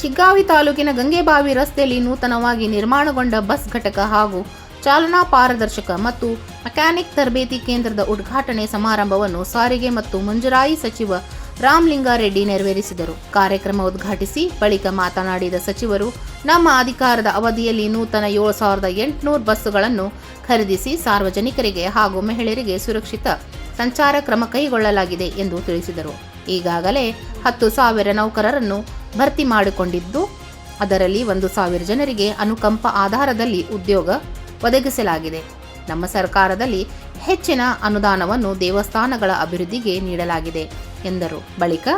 ಶಿಗ್ಗಾವಿ ತಾಲೂಕಿನ ಗಂಗೆಬಾವಿ ರಸ್ತೆಯಲ್ಲಿ ನೂತನವಾಗಿ ನಿರ್ಮಾಣಗೊಂಡ ಬಸ್ ಘಟಕ ಹಾಗೂ ಚಾಲನಾ ಪಾರದರ್ಶಕ ಮತ್ತು ಮೆಕ್ಯಾನಿಕ್ ತರಬೇತಿ ಕೇಂದ್ರದ ಉದ್ಘಾಟನೆ ಸಮಾರಂಭವನ್ನು ಸಾರಿಗೆ ಮತ್ತು ಮುಂಜರಾಯಿ ಸಚಿವ ರಾಮಲಿಂಗಾರೆಡ್ಡಿ ನೆರವೇರಿಸಿದರು. ಕಾರ್ಯಕ್ರಮ ಉದ್ಘಾಟಿಸಿ ಬಳಿಕ ಮಾತನಾಡಿದ ಸಚಿವರು, ನಮ್ಮ ಅಧಿಕಾರದ ಅವಧಿಯಲ್ಲಿ ನೂತನ ಏಳು ಸಾವಿರದ ಎಂಟುನೂರು ಬಸ್ಸುಗಳನ್ನು ಖರೀದಿಸಿ ಸಾರ್ವಜನಿಕರಿಗೆ ಹಾಗೂ ಮಹಿಳೆಯರಿಗೆ ಸುರಕ್ಷಿತ ಸಂಚಾರ ಕ್ರಮ ಕೈಗೊಳ್ಳಲಾಗಿದೆ ಎಂದು ತಿಳಿಸಿದರು. ಈಗಾಗಲೇ ಹತ್ತು ಸಾವಿರ ನೌಕರರನ್ನು ಭರ್ತಿ ಮಾಡಿಕೊಂಡಿದ್ದು, ಅದರಲ್ಲಿ ಒಂದು ಸಾವಿರ ಜನರಿಗೆ ಅನುಕಂಪ ಆಧಾರದಲ್ಲಿ ಉದ್ಯೋಗ ಒದಗಿಸಲಾಗಿದೆ. ನಮ್ಮ ಸರ್ಕಾರದಲ್ಲಿ ಹೆಚ್ಚಿನ ಅನುದಾನವನ್ನು ದೇವಸ್ಥಾನಗಳ ಅಭಿವೃದ್ಧಿಗೆ ನೀಡಲಾಗಿದೆ ಎಂದರು. ಬಳಿಕ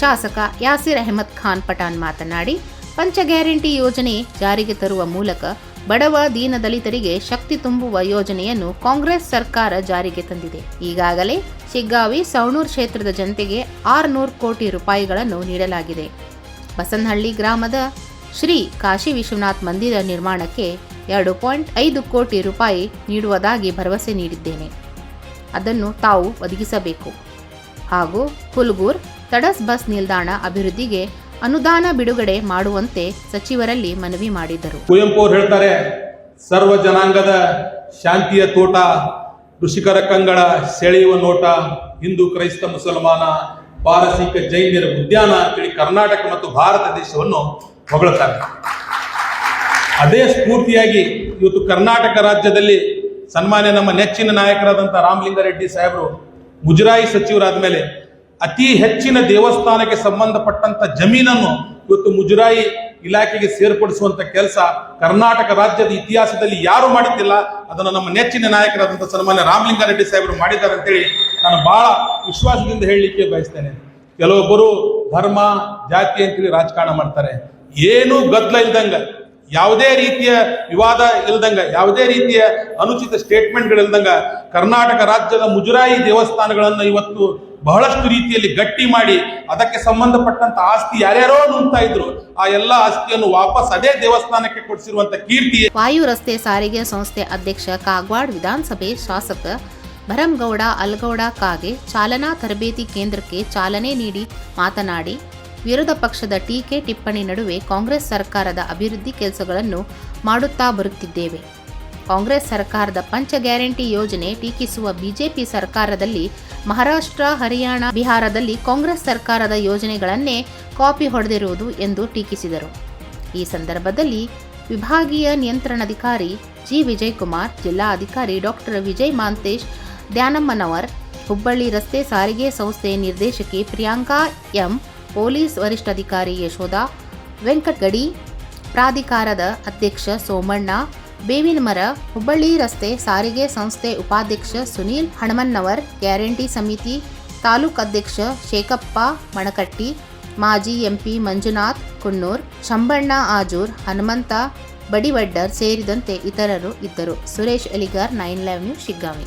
ಶಾಸಕ ಯಾಸಿರ್ ಅಹಮದ್ ಖಾನ್ ಪಠಾನ್ ಮಾತನಾಡಿ, ಪಂಚ ಗ್ಯಾರಂಟಿ ಯೋಜನೆ ಜಾರಿಗೆ ತರುವ ಮೂಲಕ ಬಡವ ದೀನದಲಿತರಿಗೆ ಶಕ್ತಿ ತುಂಬುವ ಯೋಜನೆಯನ್ನು ಕಾಂಗ್ರೆಸ್ ಸರ್ಕಾರ ಜಾರಿಗೆ ತಂದಿದೆ. ಈಗಾಗಲೇ ಶಿಗ್ಗಾವಿ, ಸವಣೂರು ಕ್ಷೇತ್ರದ ಜನತೆಗೆ ಆರುನೂರು ಕೋಟಿ ರೂಪಾಯಿಗಳನ್ನು ನೀಡಲಾಗಿದೆ. ಬಸನಹಳ್ಳಿ ಗ್ರಾಮದ ಶ್ರೀ ಕಾಶಿ ವಿಶ್ವನಾಥ್ ಮಂದಿರ ನಿರ್ಮಾಣಕ್ಕೆ ಎರಡು ಪಾಯಿಂಟ್ ಐದು ಕೋಟಿ ರೂಪಾಯಿ ನೀಡುವುದಾಗಿ ಭರವಸೆ ನೀಡಿದ್ದೇನೆ. ಅದನ್ನು ತಾವು ಒದಗಿಸಬೇಕು. ಹಾಗೂ ಹುಲ್ಗೂರ್ ತಡಸ್ ಬಸ್ ನಿಲ್ದಾಣ ಅಭಿವೃದ್ಧಿಗೆ ಅನುದಾನ ಬಿಡುಗಡೆ ಮಾಡುವಂತೆ ಸಚಿವರಲ್ಲಿ ಮನವಿ ಮಾಡಿದರು. ಕುವೆಂಪು ಅವರು ಹೇಳ್ತಾರೆ, ಸರ್ವ ಜನಾಂಗದ ಶಾಂತಿಯ ತೋಟ ಕೃಷಿಕರ ಕಂಗಳ ಸೆಳೆಯುವ ನೋಟ, ಹಿಂದೂ ಕ್ರೈಸ್ತ ಮುಸಲ್ಮಾನ ಪಾರಸಿಕ ಜೈನ್ಯರ ಉದ್ಯಾನ ಅಂತೇಳಿ ಕರ್ನಾಟಕ ಮತ್ತು ಭಾರತ ದೇಶವನ್ನು ಹೊಗಳುತ್ತಾರೆ ಅದೇ ಸ್ಫೂರ್ತಿಯಾಗಿ ಇವತ್ತು ಕರ್ನಾಟಕ ರಾಜ್ಯದಲ್ಲಿ ಸನ್ಮಾನ್ಯ ನಮ್ಮ ನೆಚ್ಚಿನ ನಾಯಕರಾದಂಥ ರಾಮಲಿಂಗಾರೆಡ್ಡಿ ಸಾಹೇಬರು ಮುಜರಾಯಿ ಸಚಿವರಾದ ಮೇಲೆ ಅತಿ ಹೆಚ್ಚಿನ ದೇವಸ್ಥಾನಕ್ಕೆ ಸಂಬಂಧಪಟ್ಟಂತ ಜಮೀನನ್ನು ಇವತ್ತು ಮುಜರಾಯಿ ಇಲಾಖೆಗೆ ಸೇರ್ಪಡಿಸುವಂತ ಕೆಲಸ ಕರ್ನಾಟಕ ರಾಜ್ಯದ ಇತಿಹಾಸದಲ್ಲಿ ಯಾರು ಮಾಡುತ್ತಿಲ್ಲ ಅದನ್ನು ನಮ್ಮ ನೆಚ್ಚಿನ ನಾಯಕರಾದಂಥ ಸನ್ಮಾನ್ಯ ರಾಮಲಿಂಗಾರೆಡ್ಡಿ ಸಾಹೇಬರು ಮಾಡಿದ್ದಾರೆ ಅಂತೇಳಿ ನಾನು ಬಹಳ ವಿಶ್ವಾಸದಿಂದ ಹೇಳಲಿಕ್ಕೆ ಬಯಸ್ತೇನೆ. ಕೆಲವೊಬ್ಬರು ಧರ್ಮ, ಜಾತಿ ಅಂತೇಳಿ ರಾಜಕಾರಣ ಮಾಡ್ತಾರೆ. ಏನು ಗದ್ದಲ ಇಲ್ದಂಗ, ಯಾವುದೇ ರೀತಿಯ ವಿವಾದ ಇಲ್ದಂಗ, ಯಾವುದೇ ರೀತಿಯ ಅನುಚಿತ ಸ್ಟೇಟ್ಮೆಂಟ್ಗಳು ಇಲ್ದಂಗ ಕರ್ನಾಟಕ ರಾಜ್ಯದ ಮುಜರಾಯಿ ದೇವಸ್ಥಾನಗಳನ್ನು ಇವತ್ತು ಬಹಳಷ್ಟು ರೀತಿಯಲ್ಲಿ ಗಟ್ಟಿ ಮಾಡಿ, ಅದಕ್ಕೆ ಸಂಬಂಧಪಟ್ಟಂತ ಆಸ್ತಿ ಯಾರ್ಯಾರೋ ನುಂಗ್ತಾ ಇದ್ರು, ಆ ಎಲ್ಲ ಆಸ್ತಿಯನ್ನು ವಾಪಸ್ ಅದೇ ದೇವಸ್ಥಾನಕ್ಕೆ ಕೊಡಿಸಿರುವಂತ ಕೀರ್ತಿ ವಾಯು ರಸ್ತೆ ಸಾರಿಗೆ ಸಂಸ್ಥೆ ಅಧ್ಯಕ್ಷ ಕಾಗವಾಡ್ ವಿಧಾನಸಭೆ ಶಾಸಕ ಭರಂಗೌಡ ಅಲ್ಗೌಡ, ಕಾಗೆ ಚಾಲನಾ ತರಬೇತಿ ಕೇಂದ್ರಕ್ಕೆ ಚಾಲನೆ ನೀಡಿ ಮಾತನಾಡಿ, ವಿರೋಧ ಪಕ್ಷದ ಟೀಕೆ ಟಿಪ್ಪಣಿ ನಡುವೆ ಕಾಂಗ್ರೆಸ್ ಸರ್ಕಾರದ ಅಭಿವೃದ್ಧಿ ಕೆಲಸಗಳನ್ನು ಮಾಡುತ್ತಾ ಬರುತ್ತಿದ್ದೇವೆ. ಕಾಂಗ್ರೆಸ್ ಸರ್ಕಾರದ ಪಂಚ ಗ್ಯಾರಂಟಿ ಯೋಜನೆ ಟೀಕಿಸುವ ಬಿಜೆಪಿ ಸರ್ಕಾರದಲ್ಲಿ ಮಹಾರಾಷ್ಟ್ರ, ಹರಿಯಾಣ, ಬಿಹಾರದಲ್ಲಿ ಕಾಂಗ್ರೆಸ್ ಸರ್ಕಾರದ ಯೋಜನೆಗಳನ್ನೇ ಕಾಪಿ ಹೊಡೆದಿರುವುದು ಎಂದು ಟೀಕಿಸಿದರು. ಈ ಸಂದರ್ಭದಲ್ಲಿ ವಿಭಾಗೀಯ ನಿಯಂತ್ರಣಾಧಿಕಾರಿ ಜಿ. ವಿಜಯಕುಮಾರ್, ಜಿಲ್ಲಾಧಿಕಾರಿ ಡಾಕ್ಟರ್ ವಿಜಯ್ ಮಾಂತೇಶ್ ದ್ಯಾನಮ್ಮನವರ್ ಹುಬ್ಬಳ್ಳಿ ರಸ್ತೆ ಸಾರಿಗೆ ಸಂಸ್ಥೆ ನಿರ್ದೇಶಕಿ ಪ್ರಿಯಾಂಕಾ ಎಂ, ಪೊಲೀಸ್ ವರಿಷ್ಠಾಧಿಕಾರಿ ಯಶೋಧ, ವೆಂಕಟಗಡಿ, ಪ್ರಾಧಿಕಾರದ ಅಧ್ಯಕ್ಷ ಸೋಮಣ್ಣ, ಬೇವಿನಮರ, ಹುಬ್ಬಳ್ಳಿ ರಸ್ತೆ ಸಾರಿಗೆ ಸಂಸ್ಥೆ ಉಪಾಧ್ಯಕ್ಷ ಸುನೀಲ್ ಹಣಮನ್ನವರ್, ಗ್ಯಾರಂಟಿ ಸಮಿತಿ ತಾಲೂಕು ಅಧ್ಯಕ್ಷ ಶೇಖಪ್ಪ ಮಣಕಟ್ಟಿ, ಮಾಜಿ ಎಂಪಿ ಮಂಜುನಾಥ್ ಕುನ್ನೂರ್ ಶಂಬಣ್ಣ ಆಜೂರ್, ಹನುಮಂತ ಬಡಿವಡ್ಡರ್ ಸೇರಿದಂತೆ ಇತರರು ಇದ್ದರು. Suresh Eligar, nine live news, Shiggavi.